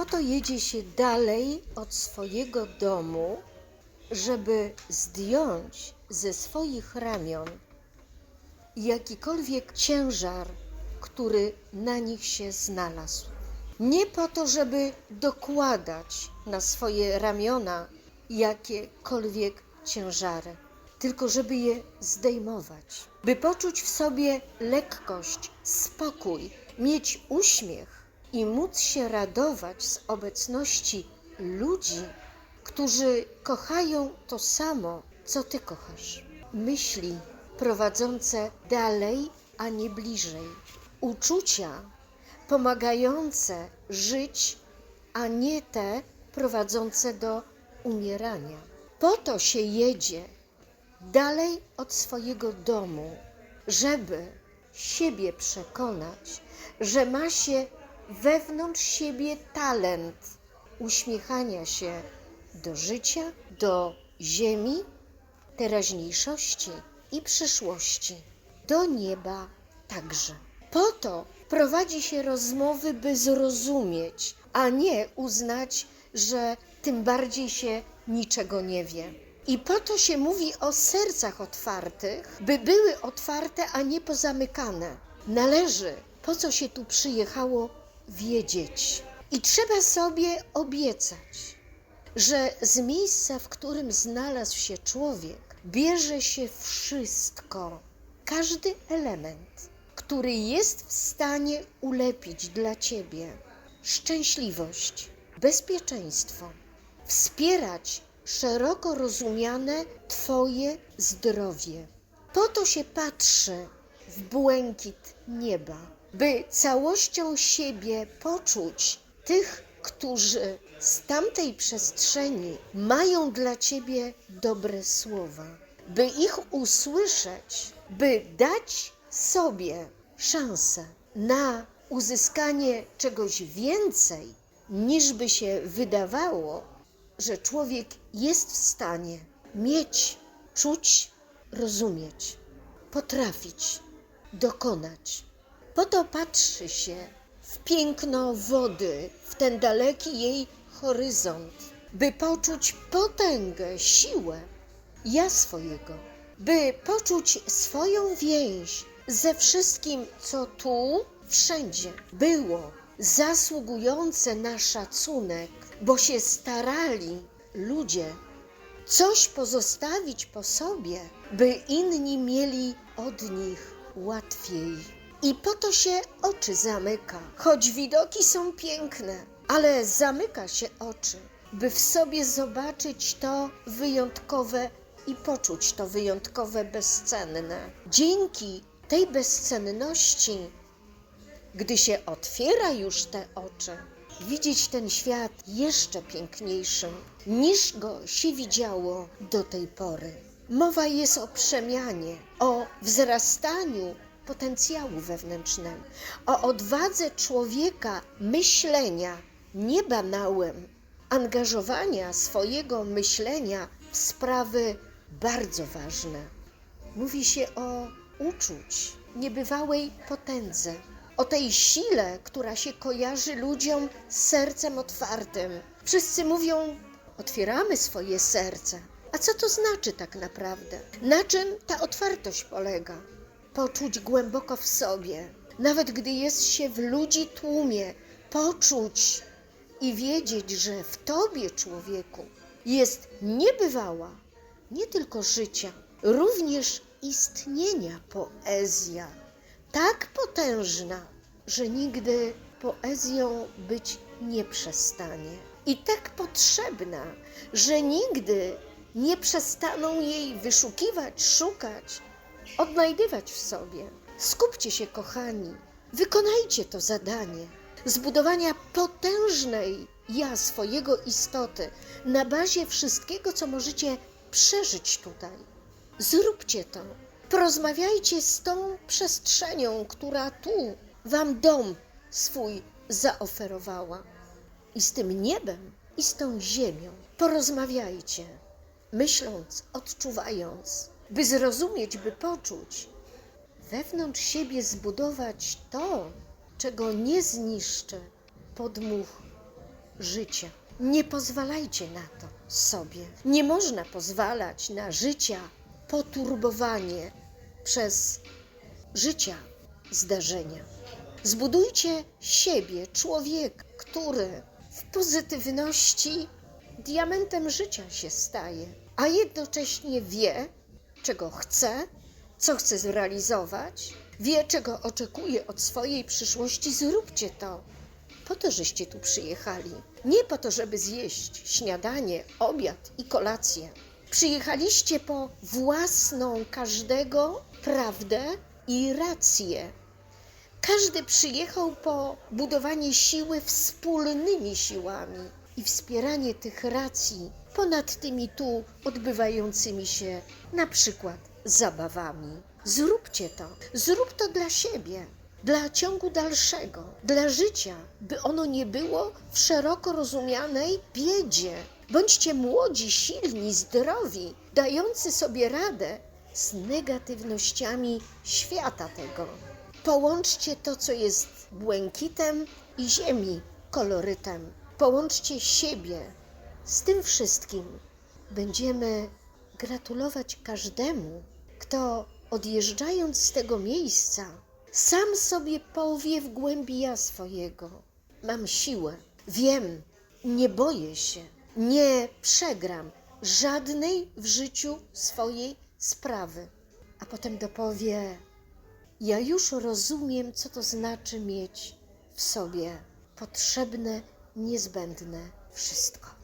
Po to jedzie się dalej od swojego domu, żeby zdjąć ze swoich ramion jakikolwiek ciężar, który na nich się znalazł. Nie po to, żeby dokładać na swoje ramiona jakiekolwiek ciężary, tylko żeby je zdejmować, by poczuć w sobie lekkość, spokój, mieć uśmiech i móc się radować z obecności ludzi, którzy kochają to samo, co ty kochasz. Myśli prowadzące dalej, a nie bliżej. Uczucia pomagające żyć, a nie te prowadzące do umierania. Po to się jedzie dalej od swojego domu, żeby siebie przekonać, że ma się wewnątrz siebie talent uśmiechania się do życia, do ziemi, teraźniejszości i przyszłości, do nieba także. Po to prowadzi się rozmowy, by zrozumieć, a nie uznać, że tym bardziej się niczego nie wie. I po to się mówi o sercach otwartych, by były otwarte, a nie pozamykane. Należy, po co się tu przyjechało, wiedzieć. I trzeba sobie obiecać, że z miejsca, w którym znalazł się człowiek, bierze się wszystko, każdy element, który jest w stanie ulepić dla ciebie szczęśliwość, bezpieczeństwo, wspierać szeroko rozumiane Twoje zdrowie. Po to się patrzy w błękit nieba, by całością siebie poczuć tych, którzy z tamtej przestrzeni mają dla Ciebie dobre słowa, by ich usłyszeć, by dać sobie szansę na uzyskanie czegoś więcej, niż by się wydawało, że człowiek jest w stanie mieć, czuć, rozumieć, potrafić, dokonać. Po to patrzy się w piękno wody, w ten daleki jej horyzont, by poczuć potęgę, siłę ja swojego, by poczuć swoją więź ze wszystkim, co tu, wszędzie było, zasługujące na szacunek, bo się starali ludzie coś pozostawić po sobie, by inni mieli od nich łatwiej. I po to się oczy zamyka, choć widoki są piękne, ale zamyka się oczy, by w sobie zobaczyć to wyjątkowe i poczuć to wyjątkowe, bezcenne. Dzięki tej bezcenności, gdy się otwiera już te oczy, widzieć ten świat jeszcze piękniejszym, niż go się widziało do tej pory. Mowa jest o przemianie, o wzrastaniu potencjału wewnętrznym, o odwadze człowieka myślenia, nie banałem, angażowania swojego myślenia w sprawy bardzo ważne. Mówi się o uczuć, niebywałej potędze, o tej sile, która się kojarzy ludziom z sercem otwartym. Wszyscy mówią, otwieramy swoje serce. A co to znaczy tak naprawdę? Na czym ta otwartość polega? Poczuć głęboko w sobie, nawet gdy jest się w ludzi tłumie, poczuć i wiedzieć, że w tobie, człowieku, jest niebywała, nie tylko życia, również istnienia poezja, tak potężna, że nigdy poezją być nie przestanie. I tak potrzebna, że nigdy nie przestaną jej wyszukiwać, szukać, odnajdywać w sobie. Skupcie się, kochani, wykonajcie to zadanie zbudowania potężnej ja swojego istoty na bazie wszystkiego, co możecie przeżyć tutaj. Zróbcie to. Porozmawiajcie z tą przestrzenią, która tu wam dom swój zaoferowała. I z tym niebem, i z tą ziemią. Porozmawiajcie, myśląc, odczuwając, by zrozumieć, by poczuć, wewnątrz siebie zbudować to, czego nie zniszczy podmuch życia. Nie pozwalajcie na to sobie. Nie można pozwalać na życia poturbowanie przez życia zdarzenia. Zbudujcie siebie, człowieka, który w pozytywności diamentem życia się staje, a jednocześnie wie, czego chce, co chce zrealizować, wie, czego oczekuje od swojej przyszłości. Zróbcie to. Po to, żeście tu przyjechali. Nie po to, żeby zjeść śniadanie, obiad i kolację. Przyjechaliście po własną każdego prawdę i rację. Każdy przyjechał po budowanie siły wspólnymi siłami i wspieranie tych racji ponad tymi tu odbywającymi się na przykład zabawami. Zróbcie to, zrób to dla siebie, dla ciągu dalszego, dla życia, by ono nie było w szeroko rozumianej biedzie. Bądźcie młodzi, silni, zdrowi, dający sobie radę z negatywnościami świata tego. Połączcie to, co jest błękitem i ziemi, kolorytem. Połączcie siebie z tym wszystkim. Będziemy gratulować każdemu, kto odjeżdżając z tego miejsca, sam sobie powie w głębi ja swojego: Mam siłę, wiem, nie boję się, nie przegram żadnej w życiu swojej sprawy. A potem dopowie: ja już rozumiem, co to znaczy mieć w sobie potrzebne, niezbędne wszystko.